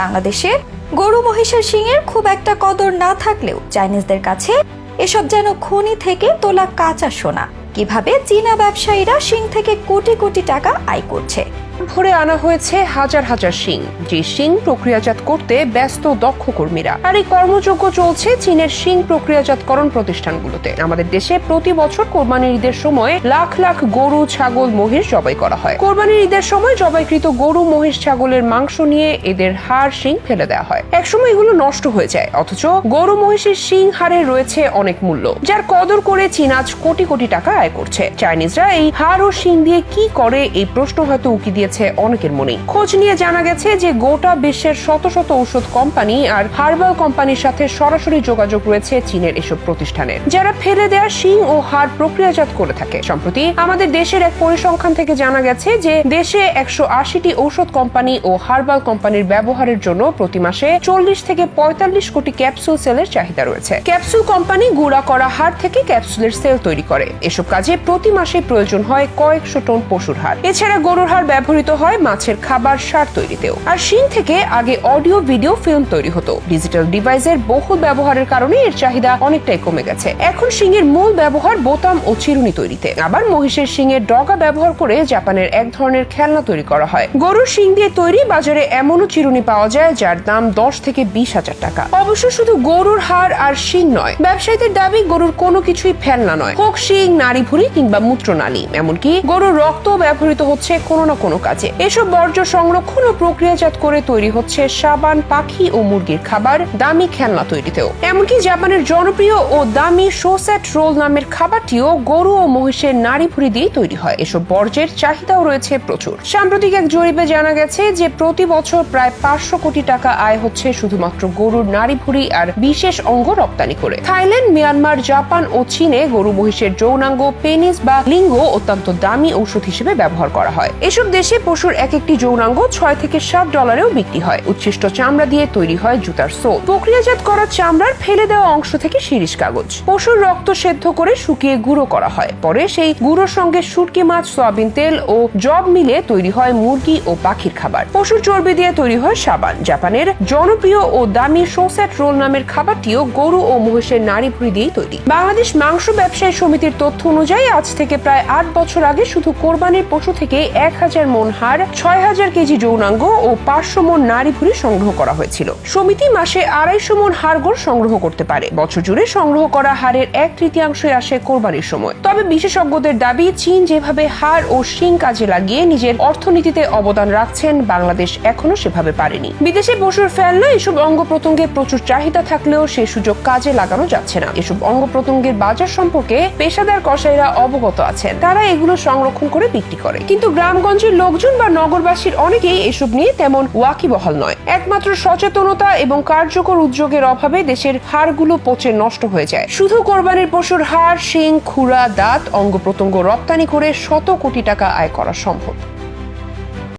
বাংলাদেশে গরু মহিষের শিংয়ের খুব একটা কদর না থাকলেও চাইনিজদের কাছে এসব যেন খনি থেকে তোলা কাঁচা সোনা। কীভাবে চীনা ব্যবসায়ীরা শিং থেকে কোটি কোটি টাকা আয় করছে ভরে আনা হয়েছে হাজার হাজার শিং। যে শিং প্রক্রিয়াজাত করতে ব্যস্ত দক্ষ কর্মীরা। আর এই কর্মযজ্ঞ চলছে চীনের শিং প্রক্রিয়াজাতকরণ প্রতিষ্ঠানগুলোতে। আমাদের দেশে প্রতি বছর কোরবানির ঈদের সময় লাখ লাখ গরু, ছাগল, মহিষ জবাই করা হয়। কোরবানির ঈদের সময় জবাইকৃত গরু, মহিষ, ছাগলের মাংস নিয়ে এদের হাড় শিং ফেলে দেওয়া হয়। একসময় এগুলো নষ্ট হয়ে যায়। অথচ গরু, মহিষের শিং হাড়ে রয়েছে অনেক মূল্য, যার কদর করে চীন আজ কোটি কোটি টাকা আয় করছে। চাইনিজরা এই হাড় ও শিং দিয়ে কি করে, এই প্রশ্ন হয়তো উকি দিয়েছে অনেকের মনে। খোঁজ নিয়ে জানা গেছে যে গোটা বিশ্বের শত শত ঔষধ কোম্পানি আর হার্বাল কোম্পানির সাথে সরাসরি যোগাযোগ রয়েছে চীনের এসব প্রতিষ্ঠানের যারা ফেলে দেওয়া শিং ও হাড় প্রক্রিয়াজাত করে থাকে। সম্প্রতি আমাদের দেশের এক পরিসংখ্যান থেকে জানা গেছে যে দেশে একশো আশিটি ঔষধ কোম্পানি ও হার্বাল কোম্পানির ব্যবহারের জন্য প্রতি মাসে চল্লিশ থেকে পঁয়তাল্লিশ কোটি ক্যাপসুল সেলের চাহিদা রয়েছে। ক্যাপসুল কোম্পানি গুঁড়া করা হাড় থেকে ক্যাপসুলের সেল তৈরি করে। এসব কাজে প্রতি মাসে প্রয়োজন হয় কয়েকশো টন পশুর হাড়। এছাড়া গরুর হাড় ব্যবহৃত হয় মাছের খাবার সার তৈরিতেও। আর শিং থেকে আগে অডিও, ভিডিও, ফিল্ম তৈরি হতো। ডিজিটাল ডিভাইসের বহুল ব্যবহারের কারণে এর চাহিদা অনেকটাই কমে গেছে। এখন শিংয়ের মূল ব্যবহার বোতাম ও চিরুনি তৈরিতে। আবার মহিষের শিংয়ের ডগা ব্যবহার করে জাপানের এক ধরনের খেলনা তৈরি করা হয়। গরুর শিং দিয়ে তৈরি বাজারে এমনও চিরুনি পাওয়া যায় যার দাম দশ থেকে বিশ হাজার টাকা। অবশ্য শুধু গরুর হাড় আর শিং নয়, ব্যবসায়ীদের দাবি গরুর কোনো কিছুই ফেলনা নয়। হোক শিং নারী ভুঁড়ি কিংবা মূত্রনালী। এমনকি গরুর রক্ত ব্যবহৃত হচ্ছে কোনো না কোনো কাজে এসব বর্জ্য সংরক্ষণ ও প্রক্রিয়াজাত করে তৈরি হচ্ছে সাবান, পাখি ও মুরগির খাবার দামি খেলনা তৈরিতেও। এমনকি জাপানের জনপ্রিয় ও দামি সোসেট রোল নামের খাবারটিও গরু ও মহিষের নারী ভুঁড়ি দিয়ে তৈরি হয়। এসব বর্জ্যের চাহিদাও রয়েছে প্রচুর। সাম্প্রতিক এক জরিপে জানা গেছে যে, প্রতি বছর প্রায় পাঁচশো কোটি টাকা আয় হচ্ছে শুধুমাত্র গরুর নারী ভুঁড়ি আর বিশেষ অঙ্গ রপ্তানি করে। থাইল্যান্ড, মিয়ানমার, জাপান ও চীনে গরু, মহিষের যৌনাঙ্গ, পেনিস বা লিঙ্গ অত্যন্ত দামি ঔষধ হিসেবে ব্যবহার করা হয়। এসব দেশে পশুর এক একটি যৌনাঙ্গ ছয় থেকে সাত ডলারেও বিক্রি হয়। উচ্ছিষ্ট চামড়া দিয়ে তৈরি হয় জুতার সোল। প্রক্রিয়াজাত করা চামড়ার ফেলে দেওয়া অংশ থেকে শিরিষ কাগজ। পশুর রক্ত সেদ্ধ করে শুকিয়ে গুঁড়ো করা হয়। পরে সেই গুঁড়োর সঙ্গে শুটকি মাছ, সয়াবিন তেল ও জব মিলে তৈরি হয় মুরগি ও পাখির খাবার। পশুর চর্বি দিয়ে তৈরি হয় সাবান। জাপানের জনপ্রিয় ও দামি সোসেট রোল নামের খাবারটিও গরু ও মহিষের নারী ভুঁড়ি দিয়ে তৈরি। বাংলাদেশ মাংস ব্যবসায়ী সমিতির তথ্য অনুযায়ী আজ থেকে প্রায় আট বছর আগে শুধু কোরবানির পশু থেকে এক হাজার মন হাড় ছয় হাজার কেজি যৌনাঙ্গ ও পাঁচশো মন নারী ভুঁড়ি সংগ্রহ করা হয়েছিল। সমিতি মাসে আড়াইশো মন হাড়গোড় সংগ্রহ করতে পারে। বছর জুড়ে সংগ্রহ করা হাড়ের এক তৃতীয়াংশই আসে কোরবানির সময়। তবে বিশেষজ্ঞদের দাবি, চীন যেভাবে হাড় ও শিং কাজে লাগিয়ে নিজের অর্থনীতিতে অবদান রাখছেন, বাংলাদেশ এখনও সেভাবে পারেনি। বিদেশে পশুর ফেলনা, এসব অঙ্গ প্রত্যঙ্গের প্রচুর চাহিদা থাকলেও সে সুযোগ কাজে লাগানো যাচ্ছে না। এসব অঙ্গ প্রত্যঙ্গের বাজার সম্পর্কে পেশাদার কসাইরা অবগত আছেন। তারা এগুলো সংরক্ষণ করে বিক্রি করে। কিন্তু গ্রামগঞ্জের লোকজন বা নগরবাসীর অনেকেই এসব নিয়ে তেমন ওয়াকিবহাল নয়। একমাত্র সচেতনতা এবং কার্যকর উদ্যোগের অভাবে দেশের হাড়গুলো পচে নষ্ট হয়ে যায়। শুধু কোরবানির পশুর হাড়, শিং, খুরা, দাঁত, অঙ্গ প্রত্যঙ্গ রপ্তানি করে শত কোটি টাকা আয় করা সম্ভব।